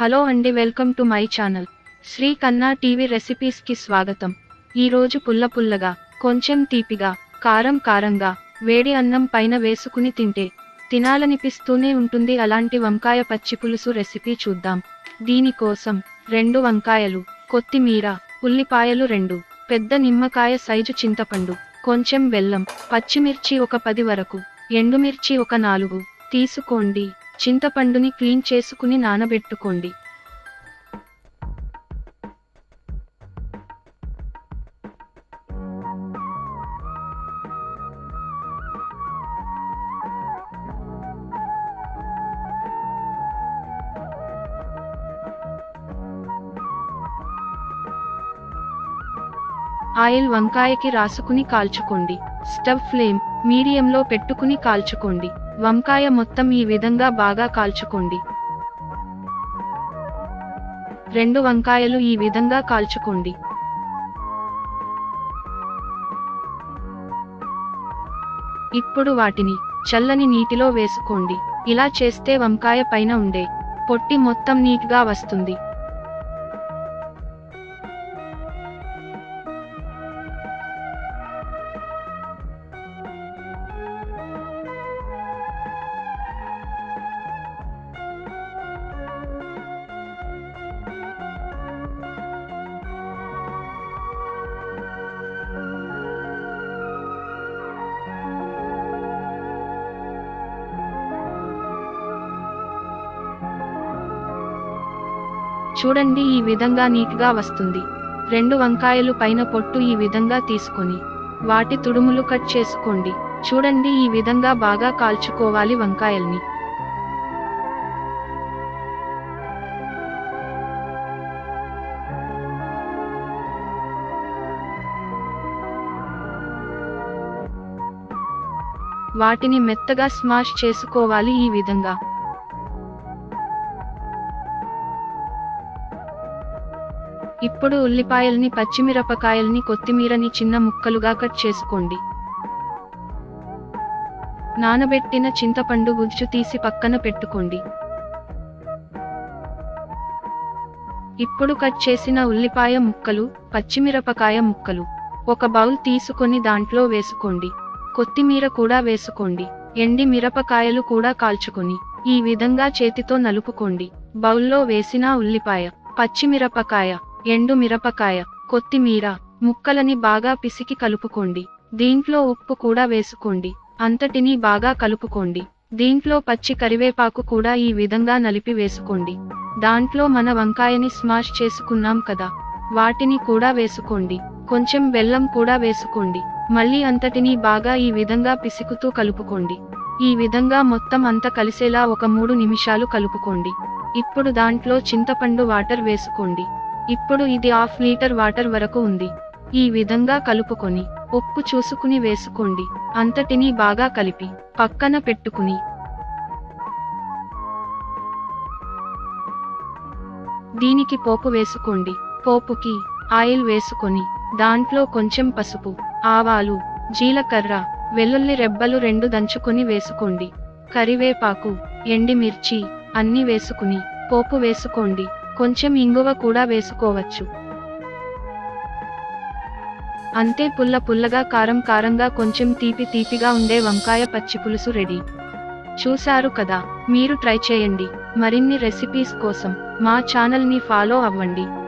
Hello అండి welcome to my channel. Sri Kanna TV రెసిపీస్కి స్వాగతం. ఈరోజు పుల్ల పుల్లగా కొంచెం తీపిగా కారం కారంగా వేడి అన్నం పైన వేసుకుని తింటే తినాలనిపిస్తూనే ఉంటుంది. అలాంటి వంకాయ పచ్చి పులుసు రెసిపీ చూద్దాం. దీనికోసం రెండు వంకాయలు కొత్తిమీర ఉల్లిపాయలు రెండు పెద్ద నిమ్మకాయ సైజు చింతపండు కొంచెం బెల్లం పచ్చిమిర్చి ఒక పది వరకు ఎండుమిర్చి ఒక నాలుగు తీసుకోండి. చింతపండుని క్లీన్ చేసుకుని నానబెట్టుకోండి. ఆయిల్ వంకాయకి రాసుకుని కాల్చుకోండి. స్టవ్ ఫ్లేమ్ మీడియంలో పెట్టుకుని కాల్చుకోండి. వంకాయ మొత్తం ఈ విధంగా బాగా కాల్చుకోండి. రెండు వంకాయలు ఈ విధంగా కాల్చుకోండి. ఇప్పుడు వాటిని చల్లని నీటిలో వేసుకోండి. ఇలా చేస్తే వంకాయ పైన ఉండే పొట్టి మొత్తం నీట్గా వస్తుంది. చూడండి ఈ విధంగా నీట్గా వస్తుంది. రెండు వంకాయలు పైన పొట్టు ఈ విధంగా తీసుకొని వాటి తుడుములు కట్ చేసుకోండి. చూడండి ఈ విధంగా బాగా కాల్చుకోవాలి వంకాయల్ని. వాటిని మెత్తగా స్మాష్ చేసుకోవాలి ఈ విధంగా. ఇప్పుడు ఉల్లిపాయల్ని పచ్చిమిరపకాయల్ని కొత్తిమీరని చిన్న ముక్కలుగా కట్ చేసుకోండి. నానబెట్టిన చింతపండు గుజ్జు తీసి పక్కన పెట్టుకోండి. ఇప్పుడు కట్ చేసిన ఉల్లిపాయ ముక్కలు పచ్చిమిరపకాయ ముక్కలు ఒక బౌల్ తీసుకొని దాంట్లో వేసుకోండి. కొత్తిమీర కూడా వేసుకోండి. ఎండి మిరపకాయలు కూడా కాల్చుకొని ఈ విధంగా చేతితో నలుపుకోండి. బౌల్లో వేసిన ఉల్లిపాయ పచ్చిమిరపకాయ ఎండు మిరపకాయ కొత్తిమీర ముక్కలని బాగా పిసికి కలుపుకోండి. దీంట్లో ఉప్పు కూడా వేసుకోండి. అంతటినీ బాగా కలుపుకోండి. దీంట్లో పచ్చి కరివేపాకు కూడా ఈ విధంగా నలిపి వేసుకోండి. దాంట్లో మన వంకాయని స్మాష్ చేసుకున్నాం కదా. వాటిని కూడా వేసుకోండి. కొంచెం బెల్లం కూడా వేసుకోండి. మళ్ళీ అంతటినీ బాగా ఈ విధంగా పిసుకుతూ కలుపుకోండి. ఈ విధంగా మొత్తం అంత కలిసేలా ఒక మూడు నిమిషాలు కలుపుకోండి. ఇప్పుడు దాంట్లో చింతపండు వాటర్ వేసుకోండి. ఇప్పుడు ఇది హాఫ్ లీటర్ వాటర్ వరకు ఉంది. ఈ విధంగా కలుపుకొని ఉప్పు చూసుకుని వేసుకోండి. అంతటిని బాగా కలిపి పక్కన పెట్టుకుని. దీనికి పోపు వేసుకోండి. పోపుకి ఆయిల్ వేసుకొని దాంట్లో కొంచెం పసుపు ఆవాలు జీలకర్ర వెల్లుల్లి రెబ్బలు రెండు దంచుకొని వేసుకోండి. కరివేపాకు ఎండిమిర్చి అన్ని వేసుకుని పోపు వేసుకోండి. కొంచెం ఇంగువ కూడా వేసుకోవచ్చు. అంతే పుల్ల పుల్లగా కారం కారంగా కొంచెం తీపి తీపిగా ఉండే వంకాయ పచ్చి పులుసు రెడీ. చూశారు కదా మీరు ట్రై చేయండి. మరిన్ని రెసిపీస్ కోసం మా ఛానల్ని ఫాలో అవ్వండి.